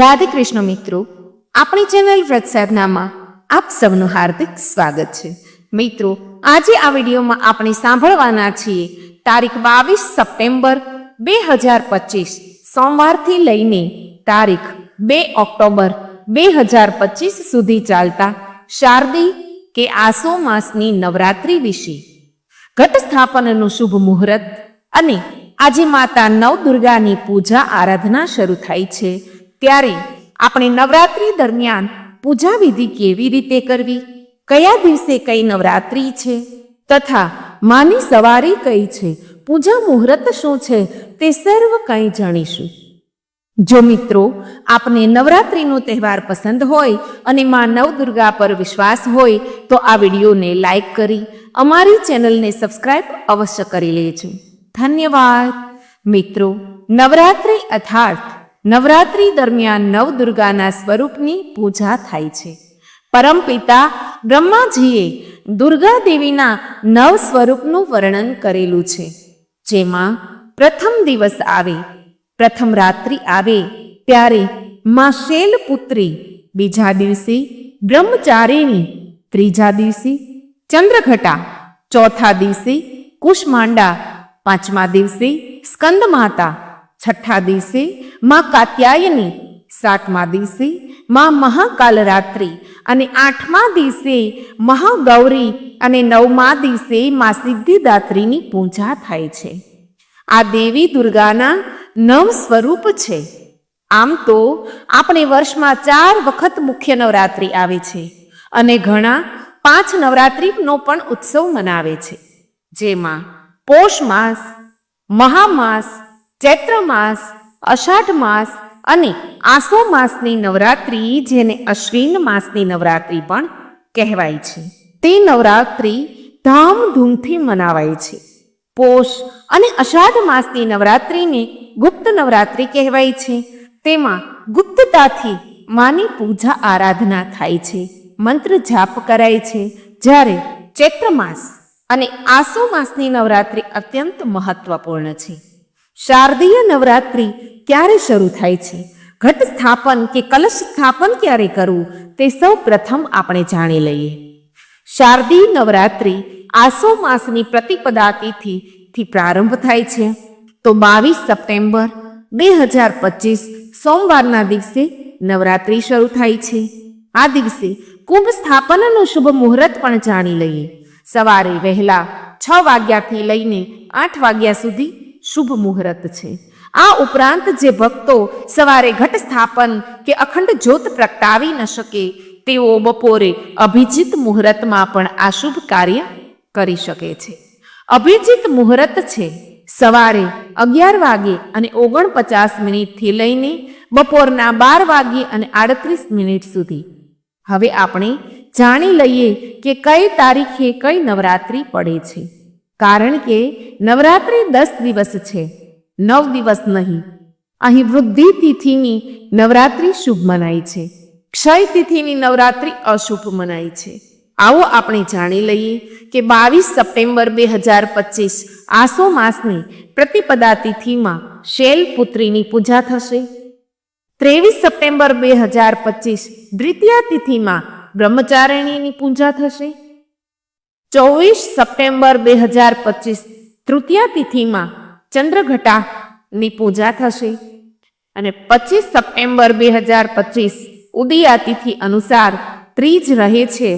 રાધે કૃષ્ણ મિત્રો, આપણી ચેનલ વ્રત સાધનામાં આપ સૌનું હાર્દિક સ્વાગત છે. મિત્રો, આજે આ વિડીયોમાં આપણે સાંભળવાના છીએ તારીખ બાવીસ સપ્ટેમ્બર બે હજાર પચીસ, સોમવારથી લઈને તારીખ બે ઓક્ટોબર બે હજાર પચીસ સુધી ચાલતા શારદી કે આસો માસની નવરાત્રિ વિશે. ઘટ સ્થાપનનું શુભ મુહૂર્ત અને આજે માતા નવદુર્ગાની પૂજા આરાધના શરૂ થાય છે. ત્યારે આપણે નવરાત્રિ દરમિયાન પૂજા વિધિ કેવી રીતે કરવી? કયા દિવસે કઈ નવરાત્રિ છે? તથા માની સવારી કઈ છે? પૂજા મુહૂર્ત શું છે? તે સર્વ કંઈ જાણીશું. જો મિત્રો, આપને નવરાત્રિનો તહેવાર પસંદ હોય અને માં નવદુર્ગા પર વિશ્વાસ હોય, તો આ વિડીયોને લાઈક કરી અમારી ચેનલને સબસ્ક્રાઇબ અવશ્ય કરી લેજો. ધન્યવાદ. મિત્રો, નવરાત્રિ અર્થાત નવરાત્રિ દરમિયાન નવદુર્ગાના સ્વરૂપની પૂજા થાય છે. પરમપિતા બ્રહ્માજીએ દુર્ગા દેવીના નવ સ્વરૂપનું વર્ણન કરેલું છે. જેમાં પ્રથમ દિવસ આવે, પ્રથમ રાત્રિ આવે, ત્યારે માં શૈલપુત્રી બીજા દિવસે બ્રહ્મચારિણી, ત્રીજા દિવસે ચંદ્રઘટા, ચોથા દિવસે કુષ્માંડા, પાંચમા દિવસે સ્કંદમાતા, છઠ્ઠા દિવસે માં કાત્યાયની સાતમા દિવસે, માં મહાકાલરાત્રિ અને આઠમા દિવસે મહાગૌરી અને નવમા દિવસે માં સિદ્ધિદાત્રીની પૂજા થાય છે. આ દેવી દુર્ગાના નવ સ્વરૂપ છે. આમ તો આપણે વર્ષમાં ચાર વખત મુખ્ય નવરાત્રિ આવે છે અને ઘણા પાંચ નવરાત્રિનો પણ ઉત્સવ મનાવે છે. જેમાં પોષ માસ, મહામાસ, ચૈત્ર માસ અષાઢ માસ અને આસો માસની નવરાત્રિ, જેને અશ્વિન માસની નવરાત્રિ પણ કહેવાય છે. તે નવરાત્રિ ધામધૂમથી મનાવાય છે. પોષ અને અષાઢ માસની નવરાત્રિને ગુપ્ત નવરાત્રિ કહેવાય છે. તેમાં ગુપ્તતાથી માની પૂજા આરાધના થાય છે. મંત્ર જાપ કરાય છે. જ્યારે ચૈત્ર માસ અને આસો માસની નવરાત્રિ અત્યંત મહત્વપૂર્ણ છે. શારદીય નવરાત્રિ ક્યારે શરૂ થાય છે? ઘટ સ્થાપન કે કલશ સ્થાપન ક્યારે કરવું? તે સૌ પ્રથમ આપણે જાણી લઈએ. શારદીય નવરાત્રિ આસો માસની પ્રતિપદા તિથિથી પ્રારંભ થાય છે. તો બાવીસ સપ્ટેમ્બર બે હજાર પચીસ સોમવારના દિવસે નવરાત્રિ શરૂ થાય છે. આ દિવસે કુંભ સ્થાપનનું શુભ મુહૂર્ત પણ જાણી લઈએ. સવારે વહેલા છ વાગ્યાથી લઈને આઠ વાગ્યા સુધી શુભ મુહૂર્ત છે. આ ઉપરાંત જે ભક્તો સવારે ઘટ સ્થાપન કે અખંડ જ્યોત પ્રગટાવી ન શકે, તેઓ બપોરે અભિજીત મુહૂર્તમાં પણ આ શુભ કાર્ય કરી શકે છે. અભિજીત મુહૂર્ત છે સવારે અગિયાર વાગે અને ઓગણપચાસ મિનિટથી લઈને બપોરના બાર વાગે અને આડત્રીસ મિનિટ સુધી. હવે આપણે જાણી લઈએ કે કઈ તારીખે કઈ નવરાત્રિ પડે છે. કારણ કે નવરાત્રિ દસ દિવસ છે. નવ દિવસ નહીં. અહીં વૃદ્ધિ તિથિની નવરાત્રિ શુભ મનાય છે. ક્ષય તિથિની નવરાત્રિ અશુભ મનાય છે. આવો આપણે જાણી લઈએ કે બાવીસ સપ્ટેમ્બર બે હજાર પચીસ આસો માસની પ્રતિપદા તિથિમાં શૈલપુત્રીની પૂજા થશે. ત્રેવીસ સપ્ટેમ્બર બે હજાર પચીસ દ્વિતીય તિથિમાં બ્રહ્મચારિણીની પૂજા થશે. ચોવીસ સપ્ટેમ્બર બે હજાર પચીસ તૃતીય તિથિમાં ચંદ્રઘટાની પૂજા થશે. અને પચીસ સપ્ટેમ્બર બે હજાર પચીસ ઉદયા તિથિ અનુસાર ત્રીજ રહે છે.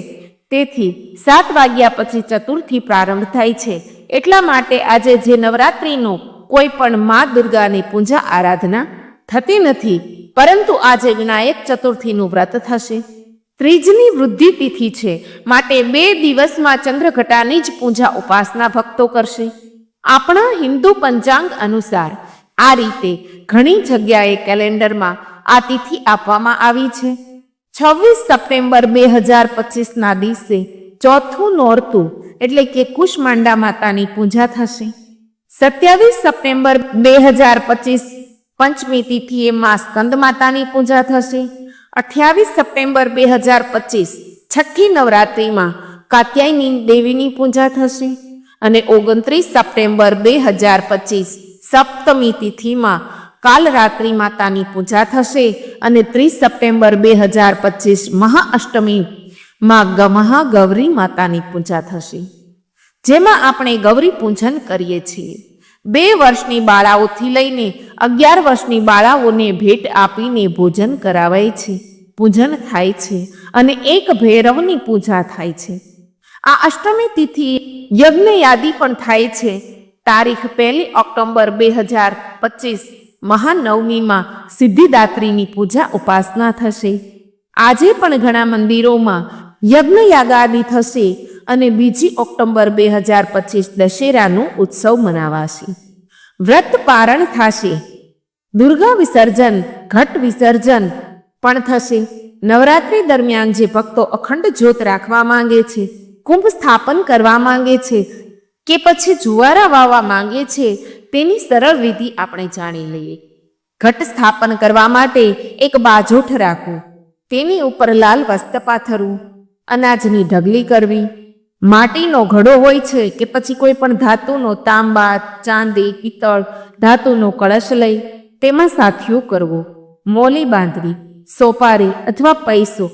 તેથી સાત વાગ્યા પછી ચતુર્થી પ્રારંભ થાય છે. એટલા માટે આજે જે નવરાત્રિનો કોઈ પણ મા દુર્ગાની પૂજા આરાધના થતી નથી, પરંતુ આજે વિનાયક ચતુર્થીનું વ્રત થશે. ત્રીજની વૃદ્ધિ તિથિ છે. માટે બે દિવસમાં ચંદ્રઘટાની જ પૂજા ઉપાસના ભક્તો કરશે. આપણા હિન્દુ પંચાંગ અનુસાર આ રીતે ઘણી જગ્યાએ કેલેન્ડરમાં આ તિથિ આપવામાં આવી છે. છવ્વીસ સપ્ટેમ્બર બે હજાર પચીસના દિવસે ચોથું નોરતું એટલે કે કુશમાંડા માતાની પૂજા થશે. સત્યાવીસ સપ્ટેમ્બર બે હજાર પચીસ પંચમી તિથિએ માં સ્કંદ માતાની પૂજા થશે. અઠ્યાવીસ સપ્ટેમ્બર બે હજાર પચીસ, છઠ્ઠી નવરાત્રિમાં કાત્યાયની દેવીની પૂજા થશે અને ઓગણત્રીસ સપ્ટેમ્બર બે હજાર પચીસ, સપ્તમી તિથિમાં કાલ રાત્રિ માતાની પૂજા થશે અને ત્રીસ સપ્ટેમ્બર બે હજાર પચીસ મહાઅષ્ટમી માં ગ- મહાગૌરી માતાની પૂજા થશે. જેમાં આપણે ગૌરી પૂજન કરીએ છીએ. બે વર્ષની બાળાઓથી લઈને અગિયાર વર્ષની બાળાઓને ભેટ આપીને ભોજન કરાવાય છે. પૂજન થાય છે અને એક ભૈરવની પૂજા થાય છે. આ અષ્ટમી તિથિ યજ્ઞ યાદી પણ થાય છે. તારીખ પહેલી ઓક્ટોબર બે હજાર પચીસ મહાનવમીમાં સિદ્ધિદાત્રીની પૂજા ઉપાસના થશે. આજે પણ ઘણા મંદિરોમાં યજ્ઞ યાગાદી થશે. અને બીજી ઓક્ટોબર બે હજાર પચીસ દશેરાનું ઉત્સવ મનાવાશે. વ્રત પારણ થશે. દુર્ગા વિસર્જન, ઘટ વિસર્જન પણ થશે. નવરાત્રિ દરમિયાન જે ભક્તો અખંડ જ્યોત રાખવા માંગે છે, કુંભ સ્થાપન કરવા માંગે છે કે પછી જુવારા વાવવા માંગે છે, તેની સરળ વિધિ આપણે જાણી લઈએ. ઘટ સ્થાપન કરવા માટે એક બાજોઠ રાખવું, તેની ઉપર લાલ વસ્ત્ર પાથરવું અનાજની ઢગલી કરવી માટીનો ઘડો હોય છે કે પછી કોઈ પણ ધાતુનો તાંબા, ચાંદી, પિત્તળ, ધાતુનો કળશ લઈ તેમાં સાથિયો કરવો. મોલી બાંધવી, સોપારી અથવા પૈસો,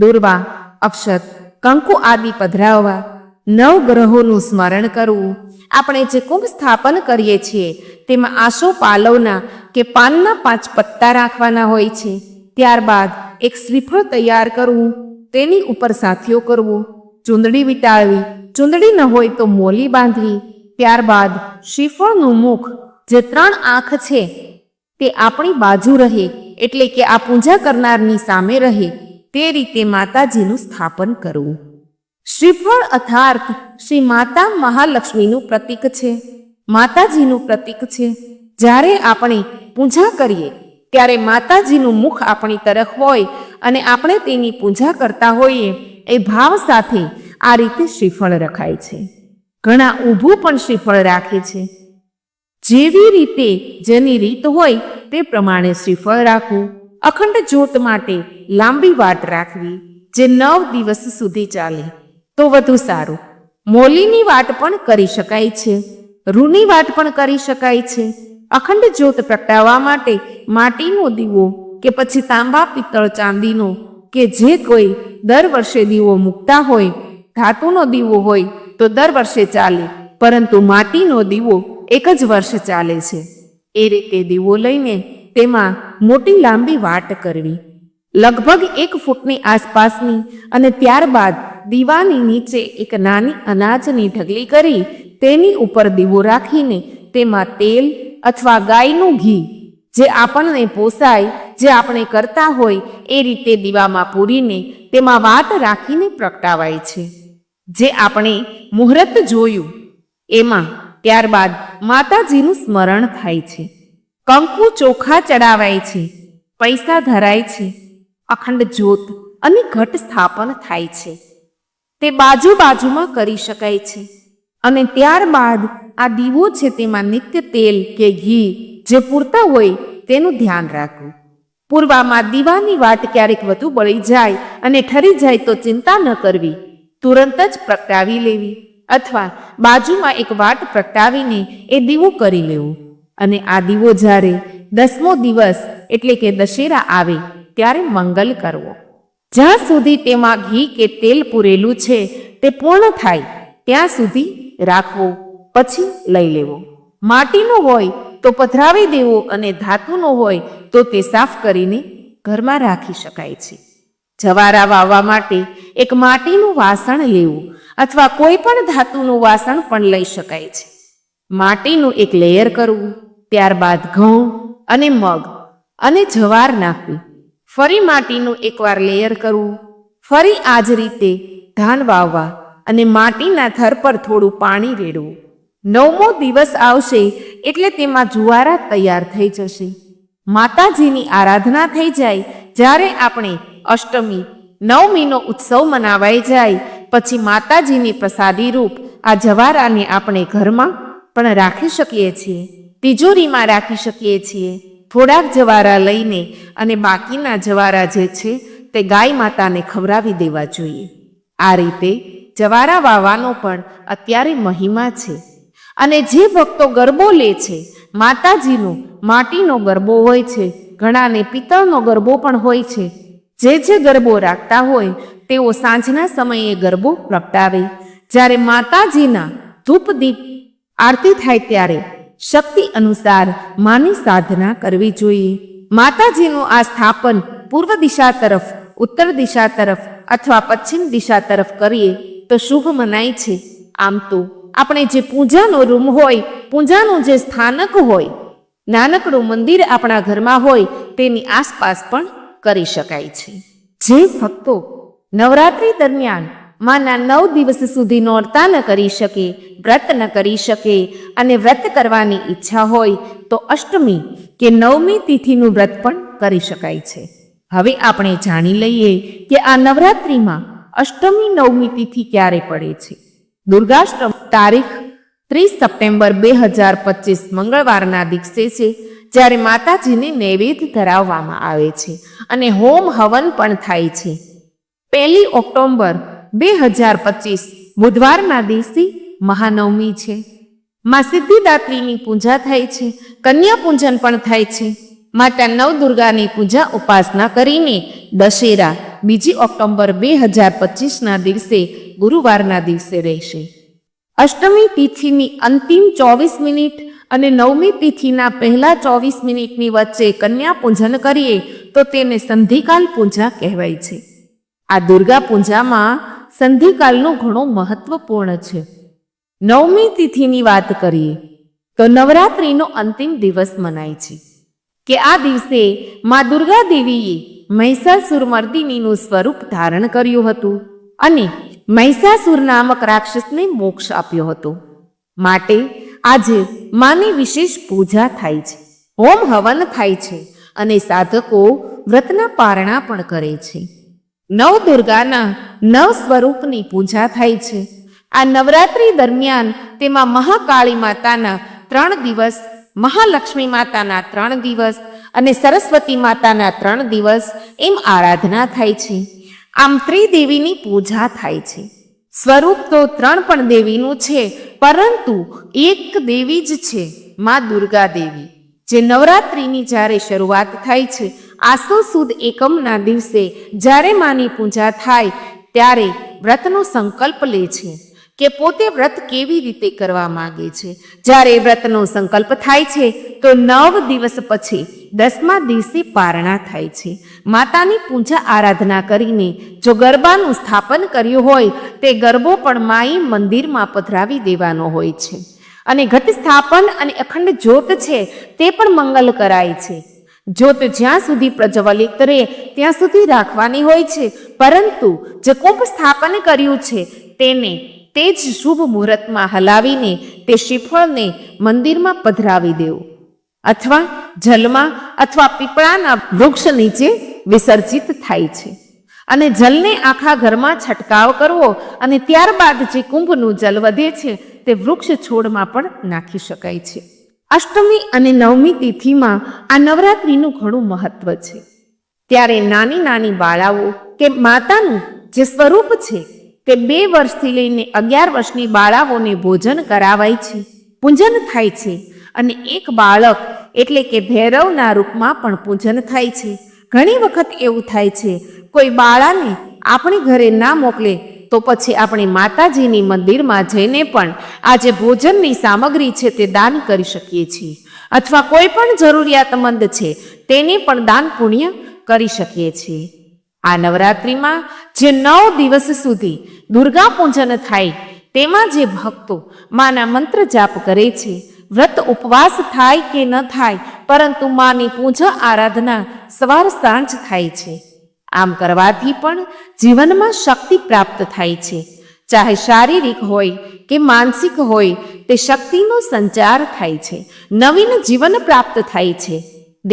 દુર્વા અક્ષત કંકુ આદિ પધરાવવા, નવ ગ્રહોનું સ્મરણ કરવું. આપણે જે કુંભ સ્થાપન કરીએ છીએ તેમાં આસો પાલવના કે પાનના પાંચ પત્તા રાખવાના હોય છે. ત્યારબાદ એક શ્રીફળ તૈયાર કરવું, તેની ઉપર સાથીઓ કરવું. ચૂંદડી વિટાળવી. ચૂંદડી ન હોય તો મોલી બાંધવી. ત્યારબાદ શ્રીફળનું મુખ જે ત્રણ આંખ છે, તે આપણી બાજુ રહે, એટલે કે આ પૂજા કરનારની સામે રહે. તે રીતે માતાજીનું સ્થાપન કરવું. શ્રીફળ અર્થાર્થ શ્રી માતા મહાલક્ષ્મીનું પ્રતીક છે. માતાજીનું પ્રતીક છે. જ્યારે આપણે પૂજા કરીએ, ત્યારે માતાજીનું મુખ આપણી તરફ હોય અને આપણે તેની પૂજા કરતા હોઈએ એ ભાવ સાથે આ રીતે શ્રીફળ રખાય છે. ઘણા ઊભું પણ શ્રીફળ રાખે છે. જેવી રીતે જેની રીત હોય તે પ્રમાણે શ્રીફળ રાખવું, અખંડ જ્યોત માટે લાંબી વાટ રાખવી, જે નવ દિવસ સુધી ચાલે, તો વધુ સારું. મોલીની વાટ પણ કરી શકાય છે. રૂની વાટ પણ કરી શકાય છે. અખંડ જ્યોત પ્રગટાવવા માટે માટીનો દીવો કે પછી તાંબા, પિત્તળ, ચાંદીનો કે જે કોઈ દર વર્ષે દીવો મૂકતા હોય, ધાતુનો દીવો હોય, તો દર વર્ષે ચાલે, પરંતુ માટીનો દીવો એક જ વર્ષ ચાલે છે. એ રીતે દીવો લઈને તેમાં મોટી લાંબી વાટ કરવી. લગભગ એક ફૂટની આસપાસની અને ત્યારબાદ દીવાની નીચે એક નાની અનાજની ઢગલી કરી તેની ઉપર દીવો રાખીને તેમાં તેલ અથવા ગાયનું ઘી જે આપણને પોસાય, જે આપણે કરતા હોય, એ રીતે દીવામાં પૂરીને તેમાં વાત રાખીને પ્રગટાવાય છે. જે આપણે મુહૂર્ત જોયું, એમાં ત્યારબાદ માતાજીનું સ્મરણ થાય છે. કંકુ ચોખા ચડાવાય છે, પૈસા ધરાય છે, અખંડ જ્યોત અને ઘટ સ્થાપન થાય છે. તે બાજુ બાજુમાં કરી શકાય છે. અને ત્યારબાદ આ દીવો છે તેમાં નિત્ય તેલ કે ઘી જે પૂરતા હોય તેનું ધ્યાન રાખવું. પૂર્વામાં દીવાની વાટ ક્યારેક વધુ બળી જાય અને ઠરી જાય તો ચિંતા ન કરવી. તુરંત જ પ્રગટાવી લેવી અથવા બાજુમાં એક વાટ પ્રગટાવીને એ દીવો કરી લેવું. અને આ દીવો જ્યારે દસમો દિવસ એટલે કે દશેરા આવે ત્યારે મંગલ કરવો. જ્યાં સુધી તેમાં ઘી કે તેલ પૂરેલું છે તે પૂર્ણ થાય, ત્યાં સુધી રાખવો, પછી લઈ લેવો. માટીનો હોય તો પધરાવી દેવો અને ધાતુનો હોય તો તે સાફ કરીને ઘરમાં રાખી શકાય છે. જવારા વાવવા માટે એક માટીનું વાસણ લેવું અથવા કોઈ પણ ધાતુનું વાસણ પણ લઈ શકાય છે. માટીનું એક લેયર કરવું, ત્યારબાદ ઘઉં અને મગ અને જવાર નાખવી. ફરી માટીનું એકવાર લેયર કરવું, ફરી આ જ રીતે ધાન વાવવા અને માટીના થર પર થોડું પાણી રેડવું. નવમો દિવસ આવશે એટલે તેમાં જુવારા તૈયાર થઈ જશે. માતાજીની આરાધના થઈ જાય જ્યારે આપણે અષ્ટમી, નવમીનો ઉત્સવ મનાવાઈ જાય. પછી માતાજીની પ્રસાદી રૂપ આ જવારાને આપણે ઘરમાં પણ રાખી શકીએ છીએ. તિજોરીમાં રાખી શકીએ છીએ. થોડાક જવારા લઈને અને બાકીના જવારા જે છે તે ગાય માતાને ખવડાવી દેવા જોઈએ. આ રીતે જવારા વાવવાનો પણ અત્યારે મહિમા છે. અને જે ભક્તો ગરબો લે છે, માતાજીનો માટીનો ગરબો હોય છે, ઘણાને પિત્તળનો ગરબો પણ હોય છે. જે જે ગરબો રાખતા હોય, તેઓ સાંજના સમયે ગરબો પ્રગટાવે. જ્યારે માતાજીના ધૂપ દીપ આરતી થાય ત્યારે શક્તિ અનુસાર માની સાધના કરવી જોઈએ. માતાજીનું આ સ્થાપન પૂર્વ દિશા તરફ, ઉત્તર દિશા તરફ અથવા પશ્ચિમ દિશા તરફ કરીએ તો શુભ મનાય છે. આમ તો આપણે જે પૂજાનો રૂમ હોય, પૂજાનું જે સ્થાનક હોય, નાનકડું મંદિર આપણા ઘરમાં હોય, તેની આસપાસ પણ કરી શકાય છે. જે ભક્તો નવરાત્રિ દરમિયાન માના નવ દિવસ સુધી નોરતા ન કરી શકે, વ્રત ન કરી શકે અને વ્રત કરવાની ઈચ્છા હોય, તો અષ્ટમી કે નવમી તિથિનું વ્રત પણ કરી શકાય છે. હવે આપણે જાણી લઈએ કે આ નવરાત્રિમાં અષ્ટમી, નવમી તિથિ ક્યારે પડે છે. દુર્ગાષ્ટમ તારીખ ત્રીસ સપ્ટેમ્બર બે હજાર પચીસ મંગળવારના દિવસે છે, જ્યારે માતાજીને નૈવેદ્ય ધરાવવામાં આવે છે અને હોમ હવન પણ થાય છે. પહેલી ઓક્ટોબર બે હજાર પચીસ બુધવારના દિવસે મહાનવમી છે. માં સિદ્ધિદાત્રીની પૂજા થાય છે, કન્યા પૂજન પણ થાય છે. માતા નવદુર્ગાની પૂજા ઉપાસના કરીને દશેરા બીજી ઓક્ટોબર બે હજાર પચીસના દિવસે ગુરુવારના દિવસે રહેશે. અષ્ટમી તિથિની અંતિમ ચોવીસ મિનિટ અને નવમી તિથિના પહેલા ચોવીસ મિનિટની વચ્ચે કન્યા પૂજન કરીએ તો તેને સંધિકાલ પૂજા કહેવાય છે. આ દુર્ગા પૂજામાં સંધિકાલનું ઘણું મહત્વપૂર્ણ છે. નવમી તિથિની વાત કરીએ તો નવરાત્રિનો અંતિમ દિવસ મનાય છે. કે આ દિવસે મા દુર્ગા દેવીએ મહિષાસુર મર્દિનીનું સ્વરૂપ ધારણ કર્યું હતું અને મહિષાસુર નામક રાક્ષસને મોક્ષ આપ્યો હતો. માટે આજે માની વિશેષ પૂજા થાય છે. હોમ હવન થાય છે અને સાધકો વ્રતના પારણા પણ કરે છે. નવ દુર્ગાના નવ સ્વરૂપની પૂજા થાય છે. આ નવરાત્રી દરમિયાન તેમાં મહાકાળી માતાના ત્રણ દિવસ, મહાલક્ષ્મી માતાના ત્રણ દિવસ અને સરસ્વતી માતાના ત્રણ દિવસ એમ આરાધના થાય છે. આમ ત્રિદેવીની પૂજા થાય છે. સ્વરૂપ તો ત્રણ પણ દેવીનું છે, પરંતુ એક દેવી જ છે, મા દુર્ગા દેવી જે નવરાત્રિની જ્યારે શરૂઆત થાય છે, આસો સુદ એકમના દિવસે જ્યારે માની પૂજા થાય, ત્યારે વ્રતનો સંકલ્પ લે છે. કે પોતે વ્રત કેવી રીતે કરવા માગે છે? જ્યારે વ્રતનો સંકલ્પ થાય છે, તો નવ દિવસ પછી દસમા દિવસે પારણા થાય છે. માતાની પૂજા આરાધના કરીને જો ગરબાનું સ્થાપન કર્યું હોય, તે ગરબો પણ માઈ મંદિરમાં પધરાવી દેવાનો હોય છે. અને ઘટ સ્થાપન અને અખંડ જ્યોત છે, તે પણ મંગલ કરાય છે. જ્યોત જ્યાં સુધી પ્રજ્વલિત રહે, ત્યાં સુધી રાખવાની હોય છે. પરંતુ જે કુંભ સ્થાપન કર્યું છે, તેને તે જ શુભ મુહૂર્તમાં હલાવીને તે શ્રીફળને મંદિરમાં પધરાવી દેવું. અથવા જલમાં અથવા પીપળાના વૃક્ષ નીચે વિસર્જિત થાય છે. અને જલને આખા ઘરમાં છંટકાવ કરવો અને ત્યારબાદ જે કુંભનું જલ વધે છે, તે વૃક્ષ છોડમાં પણ નાખી શકાય છે. અષ્ટમી અને નવમી તિથિમાં આ નવરાત્રિનું ઘણું મહત્વ છે. ત્યારે નાની નાની બાળાઓ કે માતાનું જે સ્વરૂપ છે તે બે વર્ષથી લઈને અગિયાર વર્ષની બાળાઓને ભોજન કરાવાય છે. પૂજન થાય છે અને એક બાળક એટલે કે ભૈરવના રૂપમાં પણ પૂજન થાય છે. ઘણી વખત એવું થાય છે, કોઈ બાળાને આપણી ઘરે ના મોકલે તો પછી આપણે માતાજીની મંદિરમાં જઈને પણ આ જે ભોજનની સામગ્રી છે તે દાન કરી શકીએ છીએ. અથવા કોઈ પણ જરૂરિયાતમંદ છે, તેને પણ દાન પુણ્ય કરી શકીએ છીએ. આ નવરાત્રિમાં જે નવ દિવસ સુધી દુર્ગા પૂજન થાય, તેમાં જે ભક્તો માના મંત્ર જાપ કરે છે, વ્રત ઉપવાસ થાય કે ન થાય, પરંતુ માની પૂજા આરાધના સવાર સાંજ થાય છે. આમ કરવાથી પણ જીવનમાં શક્તિ પ્રાપ્ત થાય છે. ચાહે શારીરિક હોય કે માનસિક હોય, તે શક્તિનો સંચાર થાય છે. નવીન જીવન પ્રાપ્ત થાય છે.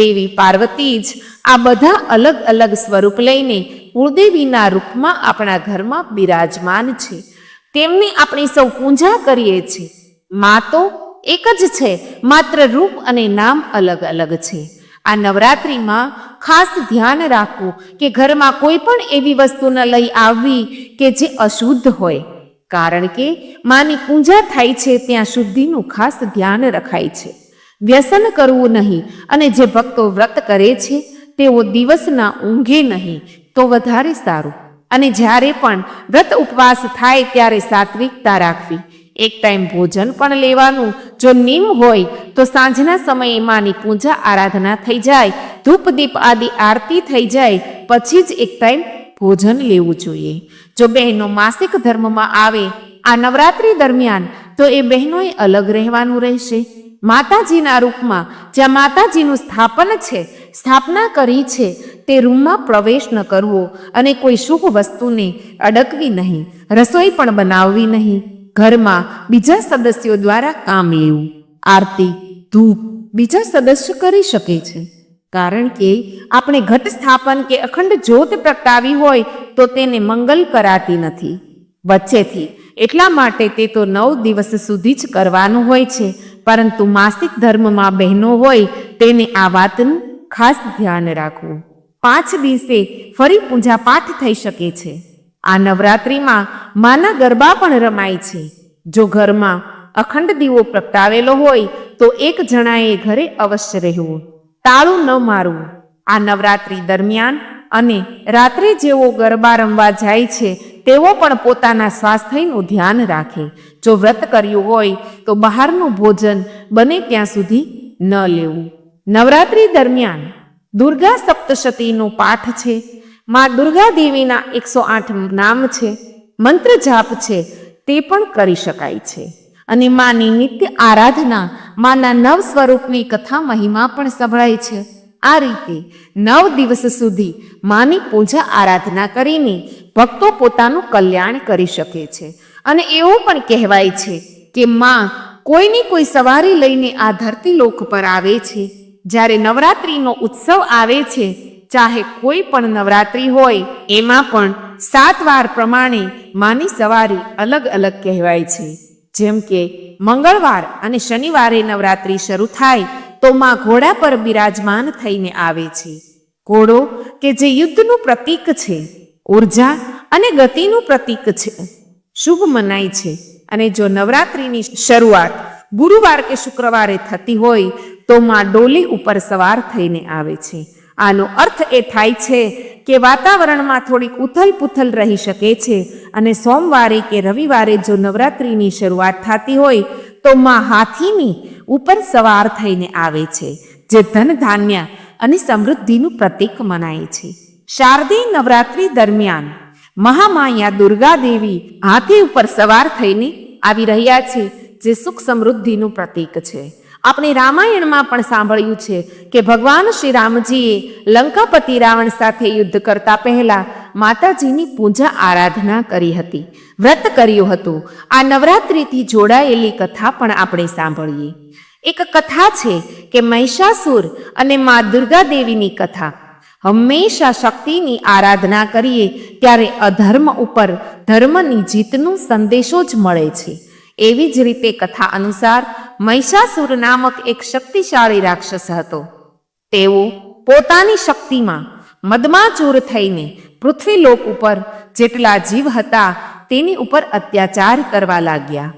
દેવી પાર્વતી જ આ બધા અલગ અલગ સ્વરૂપ લઈને કુળદેવીના રૂપમાં આપણા ઘરમાં બિરાજમાન છે. તેમની આપણે સૌ પૂજા કરીએ છીએ. મા તો એક જ છે, માત્ર રૂપ અને નામ અલગ અલગ છે. આ નવરાત્રિમાં ખાસ ધ્યાન રાખવું કે ઘરમાં કોઈ પણ એવી વસ્તુ ન લઈ આવવી કે જે અશુદ્ધ હોય. કારણ કે માની પૂજા થાય છે, ત્યાં શુદ્ધિનું ખાસ ધ્યાન રખાય છે. વ્યસન કરવું નહીં. અને જે ભક્તો વ્રત કરે છે, તેઓ દિવસના ઊંઘે નહીં, તો વધારે સારું. અને જ્યારે પણ વ્રત ઉપવાસ થાય, ત્યારે સાત્વિકતા રાખવી. એક ટાઈમ ભોજન પણ લેવાનું. જો નિમ હોય, તો સાંજના સમયે માની પૂજા આરાધના થઈ જાય, ધૂપ દીપ આદિ આરતી થઈ જાય, પછી જ એક ટાઈમ ભોજન લેવું જોઈએ. જો બહેનો માસિક ધર્મમાં આવે, આ નવરાત્રી દરમિયાન, તો એ બહેનોએ અલગ રહેવાનું રહેશે. માતાજીના રૂપમાં જ્યાં માતાજીનું સ્થાપન છે, સ્થાપના કરી છે, તે રૂમમાં પ્રવેશ ન કરવો અને કોઈ શુભ વસ્તુને અડકવી નહીં, રસોઈ પણ બનાવવી નહીં, ઘરમાં બીજા સદસ્યો દ્વારા કામ લેવું, આરતી, ધૂપ બીજા સદસ્ય કરી શકે છે. કારણ કે આપણે ઘટ સ્થાપન કે અખંડ જ્યોત પ્રગટાવી હોય, તો તેને મંગલ કરાતી નથી. વચ્ચેથી એટલા માટે તે તો નવ દિવસ સુધી જ કરવાનું હોય છે. પરંતુ માસિક ધર્મમાં બહેનો હોય તેને આ વાતનું ખાસ ધ્યાન રાખવું. પાંચ દિવસે ફરી પૂજા પાઠ થઈ શકે છે. આ નવરાત્રિમાં માના ગરબા પણ રમાય છે. જો ઘરમાં અખંડ દીવો પ્રગટાવેલો હોય તો એક જણાએ ઘરે અવશ્ય રહેવું. તાળું ન મારવું. આ નવરાત્રિ દરમિયાન અને રાત્રે જેઓ ગરબા રમવા જાય છે તેઓ પણ પોતાના સ્વાસ્થ્યનું ધ્યાન રાખે. જો વ્રત કર્યું હોય, તો બહારનું ભોજન બને ત્યાં સુધી ન લેવું. નવરાત્રી દરમિયાન દુર્ગા સપ્તશતીનો પાઠ છે. માં દુર્ગા દેવીના એકસો આઠ નામ છે. મંત્ર જાપ છે. તે પણ કરી શકાય છે. અને માની નિત્ય આરાધના માના નવ સ્વરૂપની કથા મહિમા પણ સંભળાય છે. આ રીતે નવ દિવસ સુધી માની પૂજા આરાધના કરીને ભક્તો પોતાનું કલ્યાણ કરી શકે છે. અને એવું પણ કહેવાય છે કે માં કોઈની કોઈ સવારી લઈને આ ધરતી લોક પર આવે છે. જ્યારે નવરાત્રિનો ઉત્સવ આવે છે, ચાહે કોઈ પણ નવરાત્રિ હોય, એમાં પણ સાત વાર પ્રમાણે માની સવારી અલગ અલગ કહેવાય છે. જેમ કે મંગળવાર અને શનિવારે નવરાત્રિ શરૂ થાય, તો માં ઘોડા પર બિરાજમાન થઈને આવે છે. ઘોડો કે જે યુદ્ધનું પ્રતીક છે ઊર્જા અને ગતિનું પ્રતીક છે. શુભ મનાય છે અને જો નવરાત્રિની શરૂઆત ગુરુવાર કે શુક્રવારે થતી હોય, તો માં ડોલી ઉપર સવાર થઈને આવે છે. આનો અર્થ એ થાય છે કે વાતાવરણમાં થોડીક ઉથલ પુથલ રહી શકે છે અને સોમવારે કે રવિવારે જો નવરાત્રિની શરૂઆત થતી હોય, તો માં હાથીની ઉપર સવાર થઈને આવે છે, જે ધન ધાન્ય અને સમૃદ્ધિનું પ્રતીક મનાય છે. શારદીય નવરાત્રિ દરમિયાન મહામાયા દુર્ગા દેવી હાથી ઉપર સવાર થઈને આવી રહ્યા છે, જે સુખ સમૃદ્ધિનું પ્રતીક છે. આપણે રામાયણમાં પણ સાંભળ્યું છે કે ભગવાન શ્રી રામજીએ લંકાપતિ રાવણ સાથે યુદ્ધ કરતા પહેલા માતાજીની પૂજા આરાધના કરી હતી, વ્રત કર્યું હતું. આ નવરાત્રિથી જોડાયેલી કથા પણ આપણે સાંભળીએ. એક કથા છે કે મહિષાસુર અને મા દુર્ગા દેવીની કથા. હંમેશા શક્તિની આરાધના કરીએ ત્યારે અધર્મ ઉપર ધર્મની જીતનું સંદેશો જ મળે છે. એવી જ રીતે કથા અનુસાર મહિષાસુર નામક એક શક્તિશાળી રાક્ષસ હતો. તેઓ પોતાની શક્તિમાં મદમાચૂર થઈને પૃથ્વીલોક ઉપર જેટલા જીવ હતા તેની ઉપર અત્યાચાર કરવા લાગ્યા.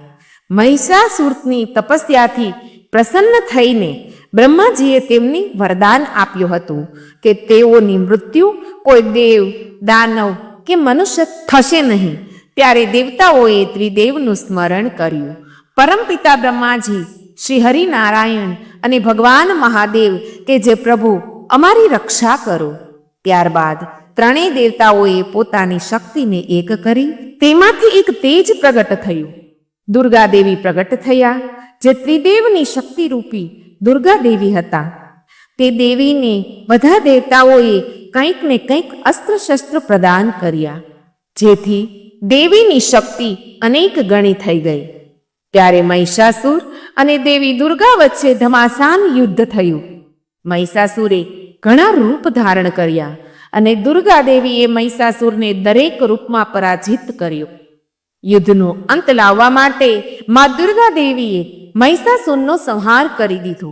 મહિષાસુરની તપસ્યાથી પ્રસન્ન થઈને બ્રહ્માજીએ તેમને વરદાન આપ્યું હતું કે તેઓની મૃત્યુ કોઈ દેવ, દાનવ કે મનુષ્ય થશે નહીં. ત્યારે દેવતાઓએ ત્રિદેવનું સ્મરણ કર્યું. પરમપિતા બ્રહ્માજી, શ્રી હરિનારાયણ અને ભગવાન મહાદેવ કે જે પ્રભુ અમારી રક્ષા કરો. ત્યારબાદ ત્રણેય દેવતાઓએ પોતાની શક્તિને એક કરી. તેમાંથી એક તેજ પ્રગટ થયું. દુર્ગા દેવી પ્રગટ થયા. જે ત્રિદેવની શક્તિરૂપી દુર્ગા દેવી હતા. તે દેવીને બધા દેવતાઓએ કંઈક ને કંઈક અસ્ત્ર શસ્ત્ર પ્રદાન કર્યા, જેથી દેવીની શક્તિ અનેક ગણી થઈ ગઈ. ત્યારે મહિષાસુર અને દેવી દુર્ગા વચ્ચે ધમાસાન યુદ્ધ થયું. મહિષાસુરે ઘણા રૂપ ધારણ કર્યા અને દુર્ગા દેવીએ મહિષાસુરને દરેક રૂપમાં પરાજિત કર્યો. યુદ્ધનો અંત લાવવા માટે મા દુર્ગા દેવીએ મહિષાસુરનો સંહાર કરી દીધો.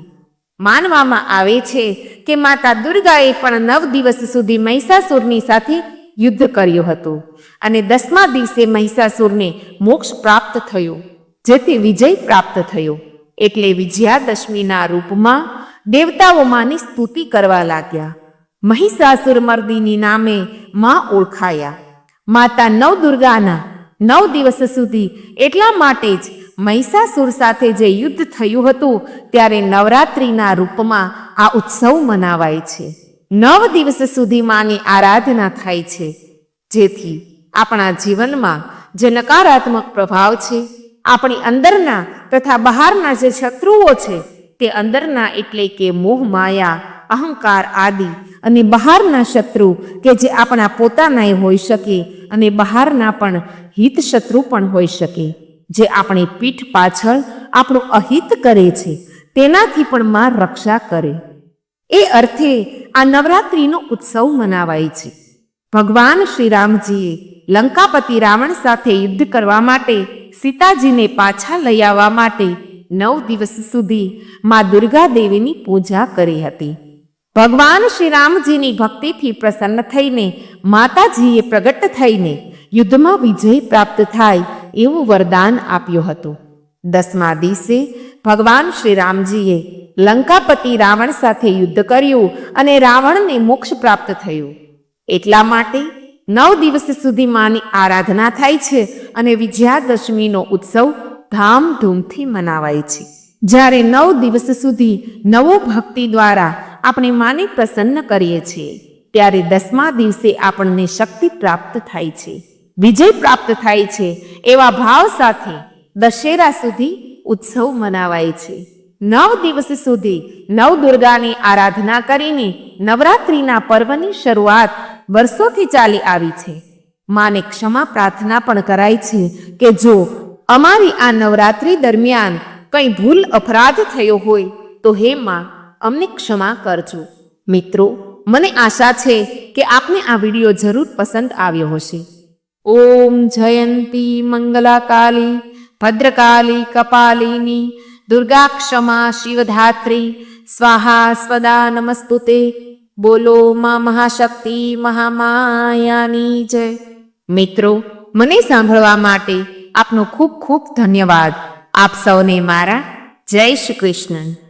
માનવામાં આવે છે કે માતા દુર્ગાએ પણ નવ દિવસ સુધી મહિષાસુરની સાથે યુદ્ધ કર્યું હતું અને દસમા દિવસે મહિષાસુરને મોક્ષ પ્રાપ્ત થયો, જેથી વિજય પ્રાપ્ત થયો. એટલે વિજયાદશમીના રૂપમાં દેવતાઓમાંની સ્તુતિ કરવા લાગ્યા. મહિષાસુર મર્દીની નામે માં ઓળખાયા. માતા નવ દુર્ગાના નવ દિવસ સુધી એટલા માટે જ મહિષાસુર સાથે જે યુદ્ધ થયું હતું, ત્યારે નવરાત્રિના રૂપમાં આ ઉત્સવ મનાવાય છે. નવ દિવસ સુધી માની આરાધના થાય છે. જેથી આપણા જીવનમાં જે નકારાત્મક પ્રભાવ છે, આપણી અંદરના તથા બહારના જે શત્રુઓ છે, તે અંદરના એટલે કે મોહ, માયા, અહંકાર આદિ અને બહારના શત્રુ કે જે આપણા પોતાનાય હોઈ શકે અને બહારના પણ હિત શત્રુ પણ હોઈ શકે. જે આપણી પીઠ પાછળ આપણું અહિત કરે છે, તેનાથી પણ માં રક્ષા કરે. એ અર્થે આ નવરાત્રિનો ઉત્સવ મનાવાય છે. ભગવાન શ્રી રામજીએ લંકાપતિ રાવણ સાથે યુદ્ધ કરવા માટે સીતાજીને પાછા લઈ આવવા માટે નવ દિવસ સુધી મા દુર્ગા દેવીની પૂજા કરી હતી. ભગવાન શ્રી રામજીની ભક્તિથી પ્રસન્ન થઈને માતાજીએ પ્રગટ થઈને યુદ્ધમાં વિજય પ્રાપ્ત થાય એવું વરદાન આપ્યું હતું. દસમા દિવસે ભગવાન શ્રી રામજીએ લંકાપતિ રાવણ સાથે યુદ્ધ કર્યું અને રાવણને મોક્ષ પ્રાપ્ત થયું. એટલા માટે નવ દિવસ સુધી માની આરાધના થાય છે અને વિજયાદશમીનો ઉત્સવ ધામધૂમથી મનાવાય છે. જ્યારે નવ દિવસ સુધી નવો ભક્તિ દ્વારા આપણે માને પ્રસન્ન કરીએ છીએ, ત્યારે દસમા દિવસે આપણને શક્તિ પ્રાપ્ત થાય છે. વિજય પ્રાપ્ત થાય છે એવા ભાવ સાથે દશેરા સુધી ઉત્સવ મનાવાય છે. નવ દિવસ સુધી નવ દુર્ગાની આરાધના કરીને નવરાત્રિના પર્વની શરૂઆત વર્ષોથી ચાલી આવી છે. માને ક્ષમા પ્રાર્થના પણ કરાય છે કે જો અમારી આ નવરાત્રિ દરમિયાન કંઈ ભૂલ અપરાધ થયો હોય તો હે માં, અમને ક્ષમા કરજો. મિત્રો, મને આશા છે કે આપને આ વીડિયો જરૂર પસંદ આવ્યો હશે. ઓમ જયંતી મંગલાકાલી ભદ્રકાલી કપાલિની દુર્ગા ક્ષમા શિવધાત્રી સ્વાહા સ્વદા નમસ્તુતે બોલો માં મહાશક્તિ મહામાયાની જય મિત્રો મને સાંભળવા માટે આપનો ખૂબ ખૂબ ધન્યવાદ. આપ સૌને મારા જય શ્રી કૃષ્ણ.